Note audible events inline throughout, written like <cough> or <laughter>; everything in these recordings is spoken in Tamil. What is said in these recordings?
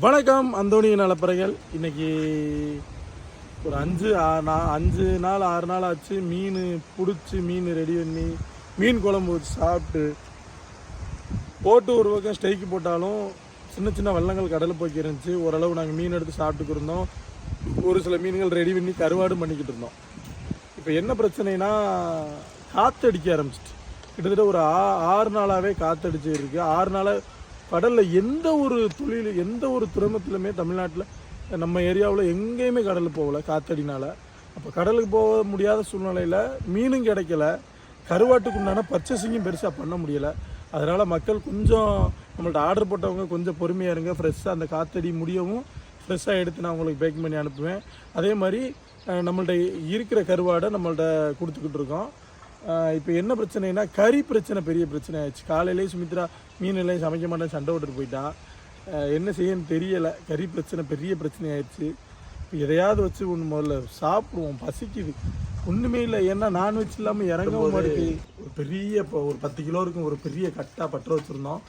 வணக்கம் அந்தோனிய நலப்பறைகள். இன்னைக்கு ஒரு அஞ்சு நா- அஞ்சு நாள் ஆறு நாள் ஆச்சு. மீன் பிடிச்சி மீன் ரெடி பண்ணி மீன் குழம்பு வச்சு சாப்பிட்டு போட்டு ஒரு பக்கம் ஸ்ட்ரைக்கு போட்டாலும் சின்ன சின்ன வெள்ளங்கள் கடலை போக்கி இருந்துச்சு. ஓரளவு நாங்கள் மீன் எடுத்து சாப்பிட்டுக்கு இருந்தோம். ஒரு சில மீன்கள் ரெடி பண்ணி கருவாடும் பண்ணிக்கிட்டு இருந்தோம். இப்போ என்ன பிரச்சனைனா காற்று அடிக்க ஆரம்பிச்சிட்டு. கிட்டத்தட்ட ஒரு ஆ ஆறு நாளாகவே காற்றடிச்சு இருக்குது ஆறு நாளாக கடலில் எந்த ஒரு தொழில் எந்த ஒரு துறைமுகத்திலுமே தமிழ்நாட்டில் நம்ம ஏரியாவில் எங்கேயுமே கடலுக்கு போகலை காத்தடினால். அப்போ கடலுக்கு போக முடியாத சூழ்நிலையில் மீனும் கிடைக்கல. கருவாட்டுக்கு உண்டான பர்ச்சேசிங்கும் பெருசாக பண்ண முடியலை. அதனால் மக்கள் கொஞ்சம் நம்மள்ட்ட ஆர்டர் போட்டவங்க கொஞ்சம் பொறுமையாக இருங்க. ஃப்ரெஷ்ஷாக அந்த காத்தடி முடியவும் ஃப்ரெஷ்ஷாக எடுத்து நான் உங்களுக்கு பேக் பண்ணி அனுப்புவேன். அதே மாதிரி அஹ், நம்மள்ட்ட இருக்கிற கருவாடை நம்மள்ட்ட கொடுத்துக்கிட்டு இருக்கோம். இப்போ என்ன பிரச்சனைனா கறி பிரச்சனை பெரிய பிரச்சனை ஆயிடுச்சு. காலையிலேயே சுமித்ரா மீன் எல்லாம் சமைக்க மாட்டேன் சண்டை விட்டுட்டு போயிட்டா. அஹ், என்ன செய்யன்னு தெரியலை. கறி பிரச்சனை பெரிய பிரச்சனை ஆயிடுச்சு. இப்போ எதையாவது வச்சு ஒன்று முதல்ல சாப்பிடுவோம். பசிக்குது. ஒன்றுமே இல்லை. ஏன்னா நான்வெஜ் இல்லாமல் இறங்கவும் மாட்டேங்குது ஒரு பெரிய இப்போ ஒரு பத்து கிலோ இருக்கும். ஒரு பெரிய கட்டாக பற்ற வச்சுருந்தோம்.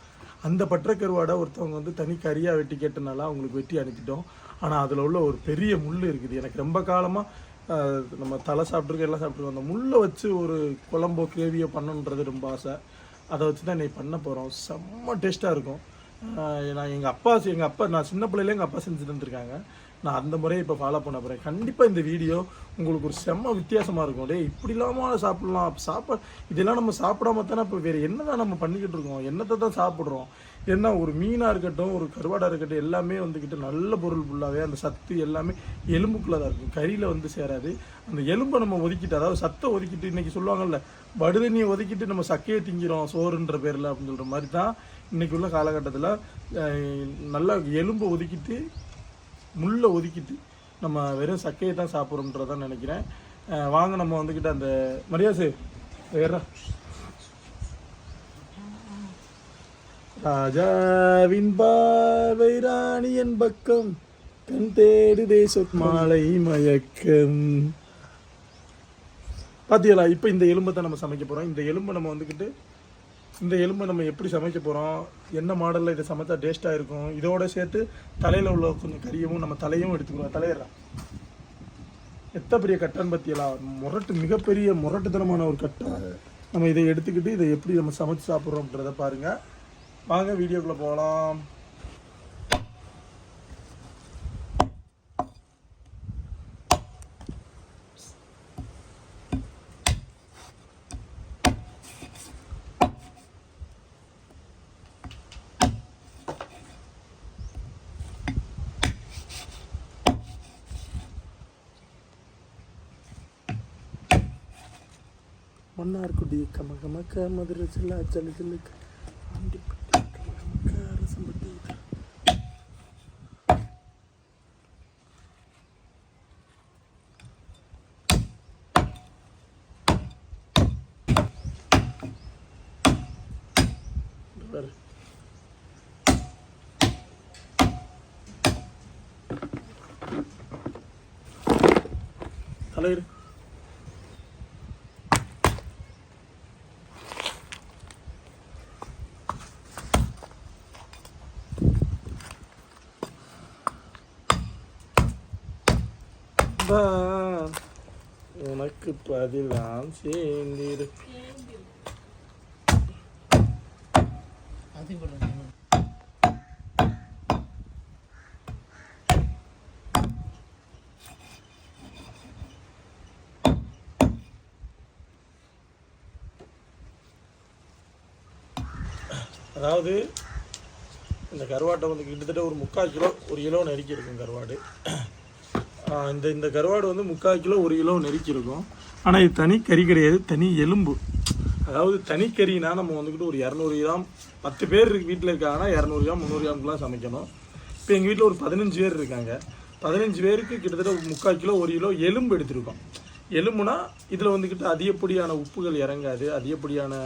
அந்த பற்ற கருவாடை ஒருத்தவங்க வந்து தனி கறியாக வெட்டி கேட்டனால அவங்களுக்கு வெட்டி அனுப்பிட்டோம். ஆனால் அதில் உள்ள ஒரு பெரிய முள் இருக்குது. எனக்கு ரொம்ப காலமாக நம்ம தலை சாப்பிட்ருக்கோம் எல்லாம் சாப்பிட்ருக்கோம் அந்த முள்ளை வச்சு ஒரு குழம்போ கிரேவியோ பண்ணணுன்றது ரொம்ப ஆசை. அதை வச்சு தான் இன்னைக்கு பண்ண போகிறோம் செம்ம டேஸ்ட்டாக இருக்கும். நான் எங்கள் அப்பா எங்கள் அப்பா நான் சின்ன பிள்ளையில எங்கள் அப்பா செஞ்சு தந்துருக்காங்க. நான் அந்த முறையை இப்போ ஃபாலோ பண்ண போகிறேன் கண்டிப்பாக இந்த வீடியோ உங்களுக்கு ஒரு செம்ம வித்தியாசமாக இருக்கும். டேய் இப்படி இல்லாமல் சாப்பிடலாம். சாப்பாடு இதெல்லாம் நம்ம சாப்பிடாம தானே இப்போ வேறு என்ன தான் நம்ம பண்ணிக்கிட்டு இருக்கோம்? என்னத்தை தான் சாப்பிட்றோம்? ஏன்னா ஒரு மீனாக இருக்கட்டும் ஒரு கருவாடாக இருக்கட்டும் எல்லாமே வந்துக்கிட்டு நல்ல பொருள் ஃபுல்லாகவே அந்த சத்து எல்லாமே எலும்புக்குள்ளே தான் இருக்கும் கறியில் வந்து சேராது. அந்த எலும்பை நம்ம ஒதுக்கிட்டு அதாவது சத்தை ஒதுக்கிட்டு இன்றைக்கி சொல்லுவாங்கல்ல வடுதண்ணியை ஒதுக்கிட்டு நம்ம சக்கையை திங்கிறோம் சோறுன்ற பேரில் அப்படின்னு சொல்கிற மாதிரி தான் இன்னைக்கு உள்ள காலகட்டத்தில் நல்லா எலும்பை ஒதுக்கிட்டு முள்ளை ஒதுக்கிட்டு நம்ம வெறும் சக்கையை தான் சாப்பிட்றோன்றதான் நினைக்கிறேன். வாங்க நம்ம வந்துக்கிட்டு அந்த மரியாசு வேற ராஜாவின் பார்வை ராணியன் பக்கம் கண் தேடுதே தேச மாலை மயக்கம். பாத்தியலா இப்போ இந்த எலும்பை தான் நம்ம சமைக்க போகிறோம் இந்த எலும்பை நம்ம வந்துக்கிட்டு இந்த எலும்பை நம்ம எப்படி சமைக்க போகிறோம் என்ன மாடலில் இதை சமைச்சா டேஸ்ட்டாக இருக்கும்? இதோட சேர்த்து தலையில் உள்ள கொஞ்சம் கறியவும் நம்ம தலையும் எடுத்துக்கிறோம் தலையிடலாம் எத்த பெரிய கட்டன் பற்றியலா முரட்டு மிகப்பெரிய முரட்டுத்தனமான ஒரு கட்டை. நம்ம இதை எடுத்துக்கிட்டு இதை எப்படி நம்ம சமைச்சு சாப்பிட்றோம்ன்றத பாருங்கள் வாங்க வீடியோக்குள்ளே போகலாம் மன்னார்குடி கம கமக்க மதுரை சில்லா ஜல்லு ஜல்லுக்கு ஆண்டிப்பட்டி கம கமக்க அரசம்பட்டி இங்க பாரு. தலையிடு வா, உனக்கு பதிலாம் சேர்ந்திரு. அதாவது இந்த கருவாட்டை வந்து கிட்டத்தட்ட ஒரு முக்கால் கிலோ ஒரு கிலோ நெருக்கி இருக்கும் கருவாடு. இந்த இந்த கருவாடு வந்து முக்கால் கிலோ ஒரு கிலோ நெருக்கி இருக்கும் ஆனால் இது தனி கறி கிடையாது தனி எலும்பு. அதாவது தனி நம்ம வந்துக்கிட்டு ஒரு இரநூறு கிராம் பத்து பேர் இருக்கு வீட்டில் இருக்காங்கன்னா இரநூறு கிராம் முந்நூறு கிராம்க்குலாம் சமைக்கணும். இப்போ எங்கள் வீட்டில் ஒரு பதினஞ்சு பேர் இருக்காங்க. பதினஞ்சு பேருக்கு கிட்டத்தட்ட முக்கால் கிலோ ஒரு கிலோ எலும்பு எடுத்திருக்கோம். எலும்புனா இதில் வந்துக்கிட்டு அதிகப்படியான உப்புகள் இறங்காது அதிகப்படியான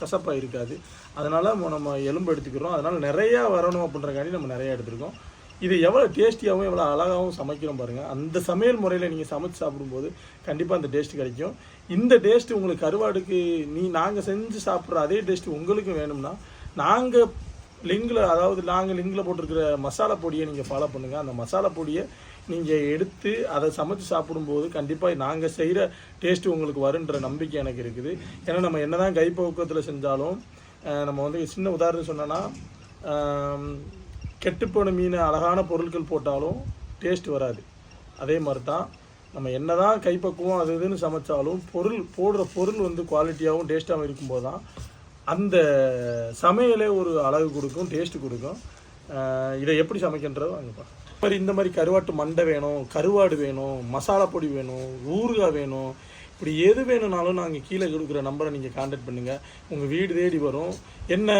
கசப்பாக இருக்காது. அதனால் நம்ம எலும்பு எடுத்துக்கிறோம். அதனால் நிறையா வரணும் அப்படின்றக்காண்டி நம்ம நிறையா எடுத்திருக்கோம். இது எவ்வளோ டேஸ்டியாகவும் எவ்வளோ அழகாகவும் சமைக்கிறோம் பாருங்கள் அந்த சமையல் முறையில் நீங்கள் சமைச்சு சாப்பிடும்போது கண்டிப்பாக அந்த டேஸ்ட் கிடைக்கும். இந்த டேஸ்ட்டு உங்களுக்கு கருவாடுக்கு நீ நாங்கள் செஞ்சு சாப்பிட்ற அதே டேஸ்ட்டு உங்களுக்கு வேணும்னா நாங்கள் லிங்கில் அதாவது நாங்கள் லிங்கில் போட்டிருக்கிற மசாலா பொடியை நீங்கள் ஃபாலோ பண்ணுங்கள் அந்த மசாலா பொடியை நீங்கள் எடுத்து அதை சமைச்சு சாப்பிடும்போது கண்டிப்பாக நாங்கள் செய்கிற டேஸ்ட்டு உங்களுக்கு வருன்ற நம்பிக்கை எனக்கு இருக்குது. ஏன்னா நம்ம என்னதான் கைப்பக்குவத்தில் செஞ்சாலும் நம்ம வந்து சின்ன உதாரணம் சொன்னோன்னா கெட்டுப்போன மீன் அழகான பொருட்கள் போட்டாலும் டேஸ்ட் வராது. அதே மாதிரி தான் நம்ம என்ன தான் கைப்பக்குவம் அது இதுன்னு சமைச்சாலும் பொருள் போடுற பொருள் வந்து குவாலிட்டியாகவும் டேஸ்ட்டாகவும் இருக்கும்போது தான் அந்த சமையலே ஒரு அழகு கொடுக்கும் டேஸ்ட் கொடுக்கும். இதை எப்படி சமைக்கின்றதோ அங்கே இந்த மாதிரி இந்த மாதிரி கருவாட்டு மண்டை வேணும் கருவாடு வேணும் மசாலா பொடி வேணும் ஊறுகாய் வேணும் இப்படி எது வேணும்னாலும் நாங்கள் கீழே கொடுக்குற நம்பரை நீங்கள் காண்டாக்ட் பண்ணுங்கள் உங்கள் வீடு தேடி வரும். என்ன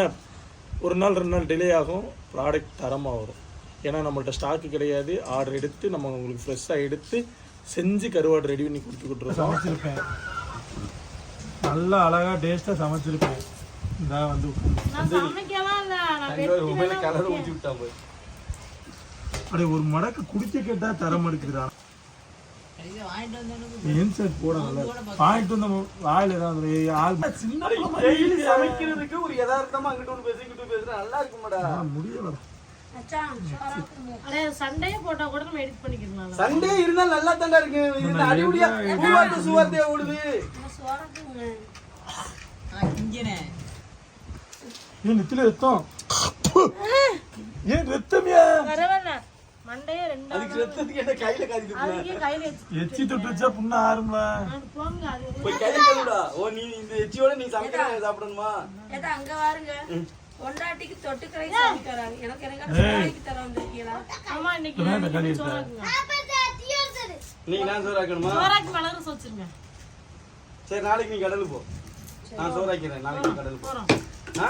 ஒரு நாள் ரெண்டு நாள் டிலே ஆகும் ப்ராடக்ட் தரமாக வரும் ஏன்னா நம்மள்ட்ட ஸ்டாக்கு கிடையாது. ஆர்டர் எடுத்து நம்ம உங்களுக்கு ஃப்ரெஷ்ஷாக எடுத்து செஞ்சு கருவாடு ரெடி பண்ணி கொடுத்துக்கிட்டு சமைச்சிருப்பேன். நல்லா அழகாக டேஸ்ட்டாக சமைச்சிருப்பேன். இந்த வந்து வெட்டி கலர் ஊற்றி விட்டான் போய் அப்படியே ஒரு மடக்கு குடிக்க கேட்டா தரம் எடுக்குதுடா ஏன் சார் போட நல்லா. வாங்கிட்டு வந்த வாயில ஏதாவது ஆள் சின்ன சமைக்கிறதுக்கு ஒரு யதார்த்தமா அங்கிட்டு ஒன்று பேசி இங்கிட்டு பேசுற. நல்லா இருக்குமாடா. முடியல அடே சண்டையே போட்டா கூட நம்ம எடிட் பண்ணிக்கலாம் சண்டே இருந்தா நல்லா தாண்டா இருக்கு. இது அடிபடியா பூவார்த்தை சுவார்த்தையா ஓடுது. ஏன் நெத்தில ரத்தம்? ஏன் ரத்தமியா? பரவாயில்ல. மண்டையே ரெண்டு அதுக்கு ரத்தத்துக்கு என்ன கையில காதிட்டு அதுக்கே கையில வச்சு எச்சி தொட்டு வச்சா புண்ண ஆறும்ல? அது போங்க அது போய் கை கழுவுடா ஓ நீ இந்த எச்சியோட நீ சமைக்கிற சாப்பிடணுமா? ஏதா அங்க பாருங்க பொண்டாட்டிக்கு தொட்டுக்கரை தராங்க. எனக்கு எனக்கு சாமிக்கு தர வந்திருக்கீங்களா அம்மா இன்னைக்கு நீ நான் சோறாக்கணுமா? சோறாக்கி வளர வச்சிருங்க சரி நாளைக்கு நீ கடலுக்கு போ. நான் சோறாக்கிறேன் நாளைக்கு கடலுக்கு போறோம். ஆ?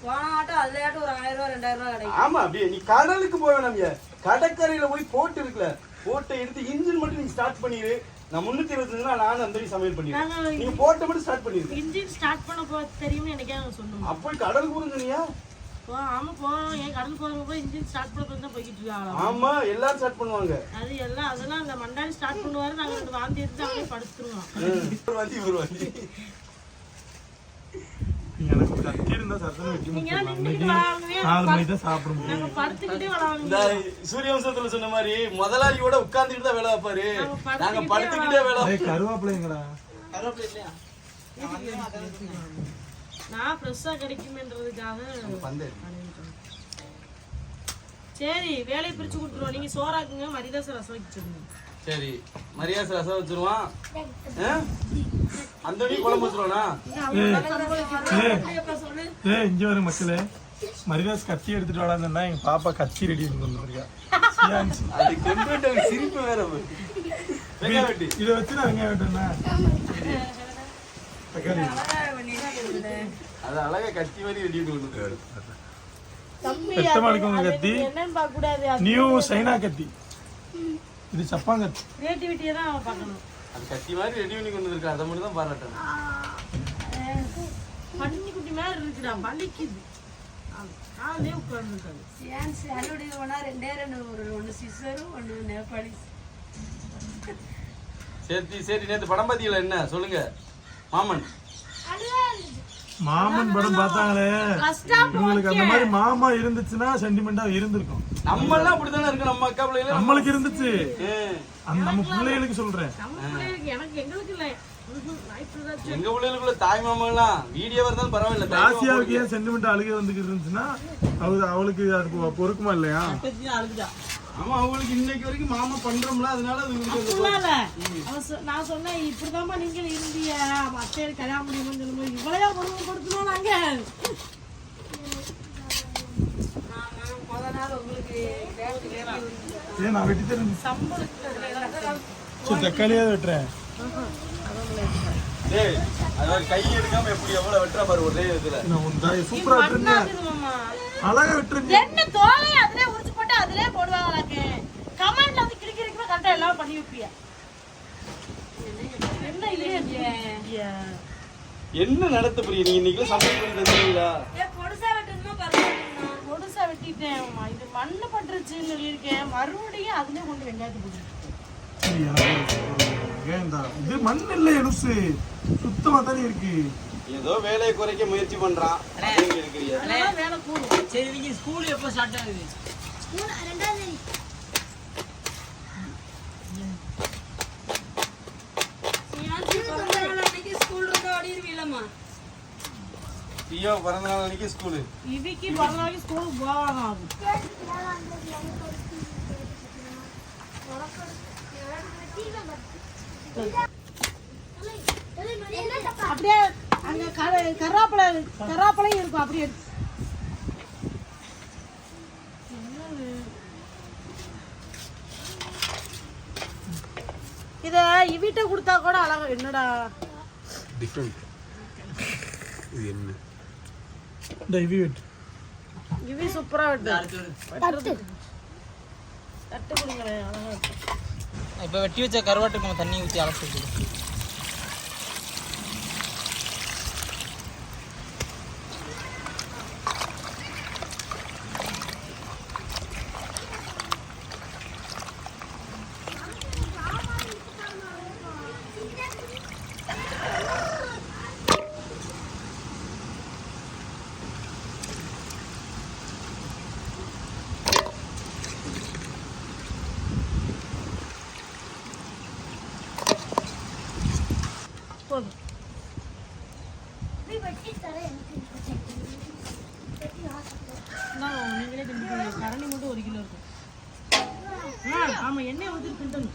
போன ஆட்டம் அதுலயாட்டும் ஒரு ஆயிரம் ரூபா ரெண்டாயிரம் ரூபா கிடைக்கும். ஆமா அப்படியே. நீ கடலுக்கு போக வேணாமியா கடற்கரையில போய் போட்டு இருக்குல்ல போட்டை எடுத்து இன்ஜின் மட்டும் நீ ஸ்டார்ட் பண்ணிரு. நான் முன்னூத்தி இருபத்தஞ்சு நாள் நானும் அந்த மாதிரி சமையல் பண்ணிடுறேன் நாங்க நீங்க போட்டை மட்டும் ஸ்டார்ட் பண்ணிருக்கேன் இன்ஜின் ஸ்டார்ட் பண்ண போ தெரியும்னு எனக்கே அவங்க சொன்னோம். அப்போ கடல் கூறுங்கனியா ஆமா போறோம் ஏன் கடல் போறவங்க போய் இன்ஜின் ஸ்டார்ட் பண்ண போய் தான் போய்கிட்டு இருக்காங்க ஆமா எல்லாரும் ஸ்டார்ட் பண்ணுவாங்க. அது எல்லாம் அதெல்லாம் அந்த மண்டாடி ஸ்டார்ட் பண்ணுவாரு நாங்க ரெண்டு வாந்தி எடுத்து அப்படியே படுத்துருவோம். ஒரு வாந்தி ஒரு வாந்தி. <laughs> கத்தி இருந்தா வெட்டி நாலு தான் சாப்பிட முடியும் சொன்ன மாதிரி முதலாளியோட உட்கார்ந்துட்டு தான் வேலை வைப்பாரு நாங்க படுத்துக்கிட்டே வேலை நான் ஃப்ரெஷ்ஷா கிடைக்குமேன்றதுக்காக சரி வேலையை பிரிச்சு கொடுத்துருவோம். நீங்க சோறாக்குங்க மரியாதை ரசம் வச்சுருங்க சரி மரியாதை ரசம் வச்சிருவான்? அந்த குழம்பு வச்சிருவானா? இங்க வரும் மக்களே. மரிதாஸ் கத்தி எடுத்துட்டு வராங்கன்னா எங்க பாப்பா கத்தி ரெடி பண்ணி கொண்டு வந்திருக்கா. சியான்சி. அது கொண்டு வந்து சிரிப்பு வேற இதை வச்சு நான் வெங்காயம் தக்காளி அது அழகா கத்தி மாதிரி ரெடி பண்ணி கொண்டு கத்தி. என்னன்னு பார்க்க கூடாது நியூ சைனா கத்தி. இது சப்பாங்கத்தி கிரியேட்டிவிட்டியை தான் பார்க்கணும். அது கத்தி மாதிரி ரெடி பண்ணி கொண்டு வந்திருக்கா. அதை மட்டும் தான் பாராட்டணும் பன்னி குட்டி மாதிரி இருக்குடா வலிக்குது காலே உட்கார்ந்துருக்காது. ஏன் சாலுடைய போனா ரெண்டே ரெண்டு ஒரு ஒன்று சிசரும் ஒன்று நேபாளி சரி சரி நேத்து படம் பாத்தீங்களா என்ன? சொல்லுங்க. மாமன். மாமன் படம் பார்த்தாங்களே. கஷ்டா இவங்களுக்கு அந்த மாதிரி மாமா இருந்துச்சுன்னா சென்டிமெண்டா இருந்திருக்கும். நம்ம எல்லாம் அப்படித்தானே இருக்கு நம்ம அக்கா பிள்ளைங்க நம்மளுக்கு இருந்துச்சு. நம்ம பிள்ளைகளுக்கு சொல்றேன். எங்க பிள்ளைகளுக்குள்ள தாய் மாமா எல்லாம் வீடியோ இருந்தாலும் பரவாயில்ல ஆசியாவுக்கு ஏன் சென்டிமெண்ட் அழுகை வந்துக்கிட்டு இருந்துச்சுன்னா அவரு அவளுக்கு அது பொறுக்குமா இல்லையா? ஆமா அவங்களுக்கு இன்னைக்கு வரைக்கும் மாமா பண்றோம்ல அதனால அது நான் சொன்னேன் இப்படிதாம்மா நீங்க இருந்தீங்க. மத்தையை கல்யாணம் முடியும்னு சொல்லும்போது இவ்வளையா நாங்க? உங்களுக்கு டேட்டு வேணும் ஏன் நான் வெட்டி தரேன் சம்பளத்துக்கு சரி தக்காளியாவது வெட்டுறேன். டேய் அது கை எடுக்காம எப்படி எவ்வளவு வெட்டுற பாரு ஒரே இதுல? நான் உன் தாய் சூப்பரா வெட்டுறீங்க? அழகா வெட்டுறீங்க. என்ன தோலை உரிச்சு போட்டு அதிலே போடுவாங்களாக்கு கமெண்ட்ல வந்து கிளிக்கிறதுக்கு கரெக்டா எல்லாம் பண்ணி வைப்பியா. என்ன இல்லையா என்ன நடத்த புரிய நீங்க இன்னைக்கு சமையல் பண்ணி தந்தீங்களா ஏன் பொடுசா வெட்டணுமா பரவாயில்ல பொடுசா வெட்டிட்டேன் அம்மா. இது மண்ணு பட்டுருச்சுன்னு சொல்லியிருக்கேன். மறுபடியும் அதுலயே கொண்டு வெங்காயத்தை போட்டு சரி, எனக்கு ஏன்டா இது மண் இல்லை லூசு சுத்தமா தானே இருக்கு. ஏதோ வேலையை குறைக்க முயற்சி பண்றான். சரி நீங்க ஸ்கூல் எப்போ ஸ்டார்ட் ஆகுது? நாள் ஐயோ பிறந்த நாள் அன்னைக்கு ஸ்கூலு இவிக்கு பிறந்த நாளைக்கு ஸ்கூலுக்கு போவாங்க ஆகும் அப்படியே அங்க கர கருவாப்பழை கருவாப்பழையும் இருக்கும் அப்படியே? இத இவிட்ட கொடுத்தா கூட அழகா என்னடா? டிஃப்ரெண்ட் இது என்ன? இந்த இவி வெட்டு. இவி சூப்பரா வெட்டு. தட்டு தட்டு அழகா. இப்போ வெட்டி வச்ச கருவாட்டுக்கு நம்ம தண்ணி ஊற்றி அலசி நீங்களே திண்டுக்கோங்க கரண்டி மட்டும் ஒரு கிலோ இருக்கும் ஆ, எண்ணெய் ஊற்றி திண்டணும்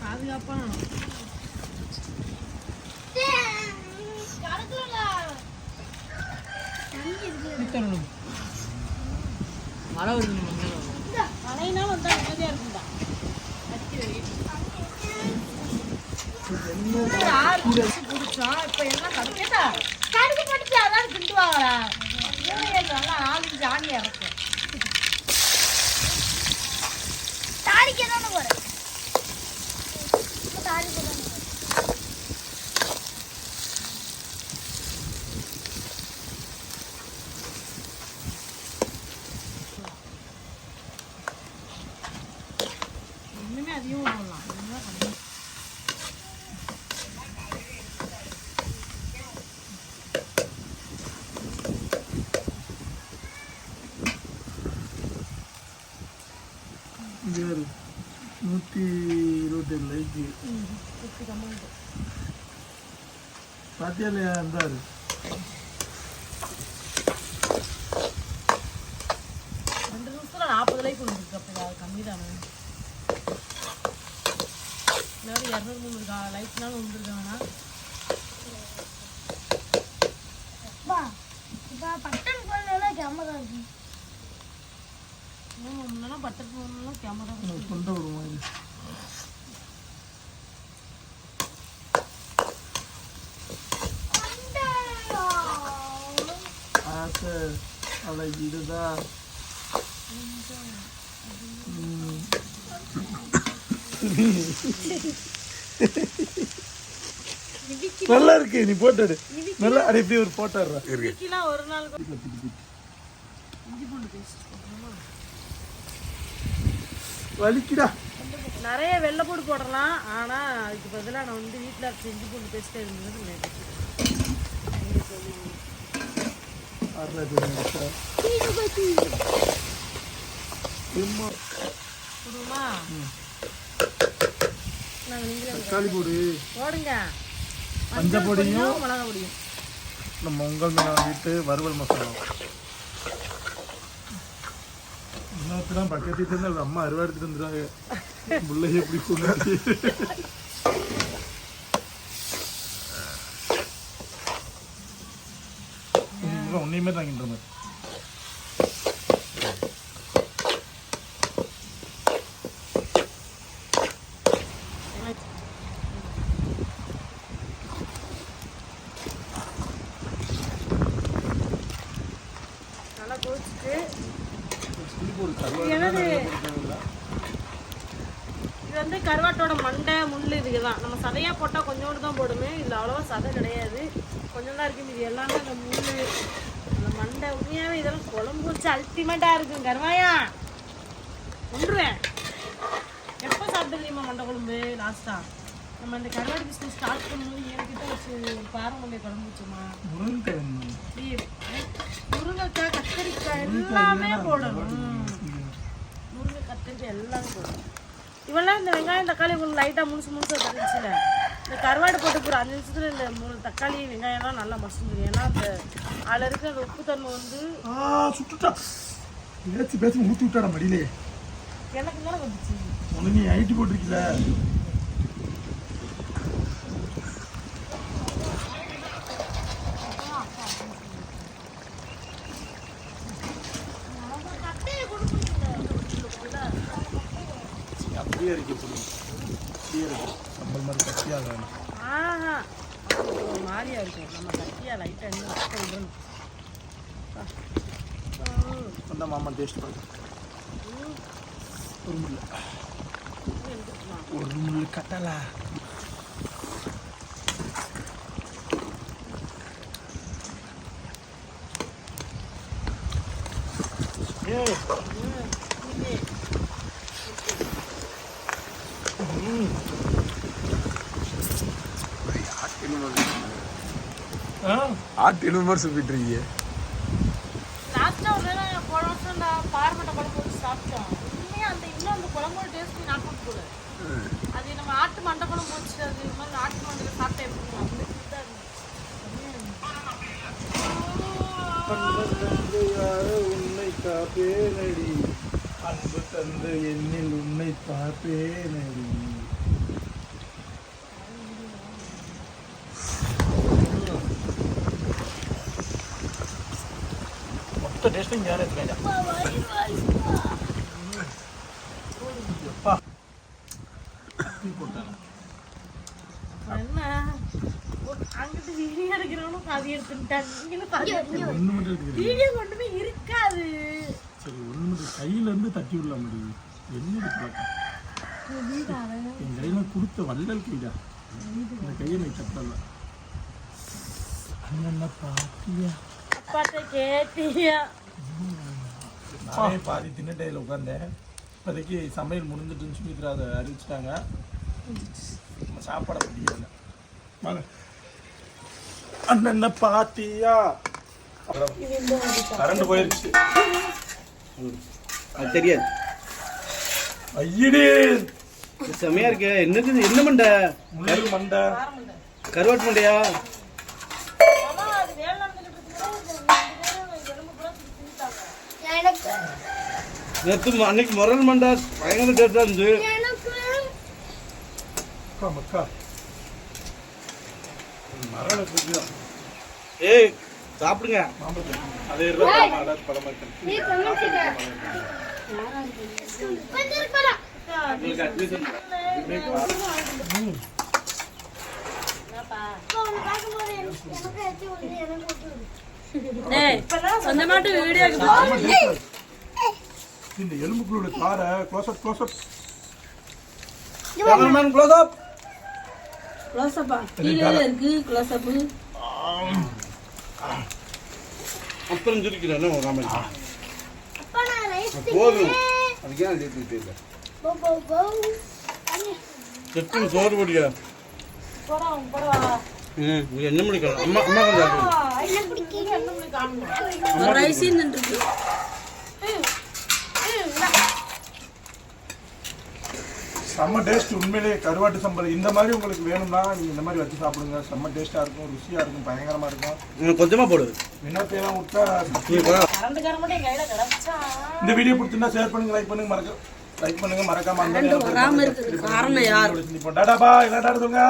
பாதுகாப்பான வித்தரணும் மழை வருது நம்ம மேலே மழைனாலும் வந்தா நிம்மதியா இருக்கும்டா ஆறு வருஷம் பிடிச்சோம் இப்ப எல்லாம் கடுக்கேட்டா கடுக்கு பட்டுச்சு அதான் திண்டுவாங்களா நல்லா ஆளு ஜாலியா இருக்கும் தாடிக்கு தானே போறேன் தாடி போறேன் இன்னுமே அதிகமாக போடலாம் இன்னும் கம்மி. இது ஒரு நூற்றி இருபத்தேழு லைக்கு. பாத்தியா இல்லையா இருந்தாரு ரெண்டு நிமிஷத்துல நாற்பது லைக் வந்துருக்கு அப்போ அது கம்மி தானே? இன்னொரு இரநூறு முந்நூறு லைக்னாலும் வந்துருக்க வேணாம் பா இப்போ பட்டன் போடல கேமரா இருக்கு. முன்னெல்லாம் பட்டர் கேமரா தொண்டை ஒரு மாதிரி ஆசை அழகிடுதா. நல்லா இருக்கு நீ போட்டுடு நல்லா அடி இப்படி ஒரு போட்டுடுற இன்னைக்கெல்லாம் ஒரு நாள் இஞ்சி பூண்டு பேஸ்ட் வலிக்குடா. நிறைய வெள்ளைப்பூடு போடலாம். ஆனா அதுக்கு பதிலாக நான் வந்து வீட்டில் இஞ்சி பூண்டு பேஸ்ட்டே இருந்தது நீங்களே தக்காளி போடு. போடுங்க. மஞ்சள் பொடியும் மிளகா பொடியும் நம்ம உங்கள் மேலே வாங்கிட்டு வறுவல் மசாலா. இன்னொருத்தரம் பக்கத்து வீட்டுல இருந்து அவங்க அம்மா அருவா எடுத்துட்டு வந்துடுறாங்க முள்ளைய எப்படி சொன்னாரு உன்னையுமே தாங்கின்ற மாதிரி நல்லா கொதிச்சுட்டு எனது இது வந்து கருவாட்டோட மண்டை முள் இதுக்கு தான் நம்ம சதையாக போட்டால் கொஞ்சோண்டு தான் போடுமே. இதில் அவ்வளோவா சதை கிடையாது. கொஞ்சம் தான் இருக்குது இது எல்லாமே அந்த முள் அந்த மண்டை. உண்மையாகவே இதெல்லாம் குழம்பு வச்சு அல்டிமேட்டாக இருக்கும். கருவாயா? ஒன்றுவேன் சாப்பிட்டு தெரியுமா மண்டை குழம்பு லாஸ்டா நம்ம இந்த கருவாடு பிஸ்னஸ் ஸ்டார்ட் பண்ணும்போது என்கிட்ட ஒரு மண்டை குழம்பு வச்சோமா? முருங்கைக்கிழங்கு அப்படியே முருங்கைக்காய் கத்தரிக்காய் எல்லாமே போடணும். கத்தரிக்காய் எல்லாமே போடணும் இவெல்லாம் இந்த வெங்காயம் தக்காளி உங்களுக்கு லைட்டாக முழுசு முழுசாக தெரிஞ்சுல இந்த கருவாடு போட்டு ஒரு அஞ்சு நிமிஷத்துல இந்த மூணு தக்காளி வெங்காயம்லாம் நல்லா மசிஞ்சிடும் ஏன்னா அந்த அதில் இருக்கிற அந்த உப்பு தன்மை வந்து சுட்டுட்டா. பேச்சு பேச்சு ஊற்றி விட்டாடா மடியிலே? எனக்கு மேலே வந்துச்சு. நீ ஐடி போட்டிருக்கல? அப்படியே இருக்கு சொல்லுங்க அப்படியே இருக்கு நம்மள் மாதிரி கட்டியாக வேணும் ஆஹா அது ஒரு மாதிரியா இருக்கும் நம்ம கட்டியா லைட்டாக என்ன விடணும் சொன்ன மாமா டேஸ்ட் பண்ணு ஒரு முள்ள ஒரு முள்ள கட்டலா ஏய் ஆ ஆட்டு எழுபது மாதிரி சொல்லிட்டு இருக்கீங்க லாஸ்ட்டாக ஒரு தடவை போன வருஷம் நான் பார்மட்டை குழம்பு வச்சு சாப்பிட்டோம் உண்மையாக அந்த இன்னும் அந்த குழம்போட டேஸ்ட் நாட்டு கூட அது நம்ம ஆட்டு மண்டை குழம்பு வச்சு அது இது மாதிரி ஆட்டு மண்டையில் சாப்பிட்டா எப்படி இருக்கும்? அந்த feel தான் இருந்துச்சு. அன்பு தந்து உன்னை என்னில் உன்னை பார்ப்பேனடி மொத்த டேஸ்ட்டும் யாரும் எடுத்துக்காங்க எப்பா டீ போட்டாங்க என்ன ஒரு- அங்கிட்டு வீடியோ எடுக்கிறவனும் பாதி எடுத்துட்டாங்க நீங்களும் பாதி எடுத்துட்டாங்க. ஒன்று மட்டும் எடுத்துக்கிறீங்க வீடியோ கொண்டு போய் இருக்காது சரி ஒன்று மட்டும் கையிலேருந்து தட்டி விடல முடியும் என்ன பழக்கம் என் கையில் கொடுத்த வள்ளல் கைடா இந்த கையை நீ தட்டல அண்ணன் பாத்தியா அப்பாட்ட கேட்டியா நானே பாதி தின்னுட்டையில் உட்காந்தேன் இப்போதைக்கு சமையல் முடிஞ்சிட்டுன்னு சொல்லி அதை அறிவிச்சிட்டாங்க. நம்ம சாப்பாடை பிடிக்கல வாங்க. அண்ணன் பாத்தியா? கரண்ட் போயிருச்சு. அது தெரியாது. ஐயடே. செமையா இருக்கு. என்னது? என்ன மண்டை? மண்டை. கருவாட்டு மண்டையா ஆமா அது வேலை நடந்துகிட்டு இருக்கும்போது இந்த ரெண்டு பேரும் எலும்பு கூட தூக்கி தின்னுட்டாங்க. எனக்கு நேற்று அன்னைக்கு முரல் மண்டை பயங்கர டேஸ்டா இருந்துச்சு. மக்கா மக்கா மரண ஏய் சாப்பிடுங்க. அதே சொந்தமாட்டு வீடியோ இந்த எலும்புக்குள்ள கார close up close up Cameraman, close up. க்ளோஸ்அப்பா கீழே இருக்கு க்ளோஸ்அப்பு அப்புறம் சிரிக்கிறேன் உங்க comment. அப்பா நான் ரைஸ் போதும் அதுக்கு ஏன் சேர்த்துக்கிட்டே இல்லை போ போ போ செத்தும் சோறு போடியா போடா போடா ம் என்ன முடிக்கலாம் அம்மா அம்மா கொஞ்சம் ரைஸ் நின்றுருக்கு செம்ம டேஸ்ட் உண்மையிலேயே கருவாட்டு சம்பல். இந்த மாதிரி உங்களுக்கு வேணும்னா நீங்கள் இந்த மாதிரி வச்சு சாப்பிடுங்க. செம்ம டேஸ்ட்டாக இருக்கும் ருசியாக இருக்கும் பயங்கரமாக இருக்கும். ம், கொஞ்சமா போடு. வினோத்தையெல்லாம் விட்டா இந்த வீடியோ பிடிச்சிருந்தா ஷேர் பண்ணுங்க லைக் பண்ணுங்க மறக்க லைக் பண்ணுங்க மறக்காம அந்த காரணம் யார்? டாடா பா என்ன டாடா சொல்லுங்க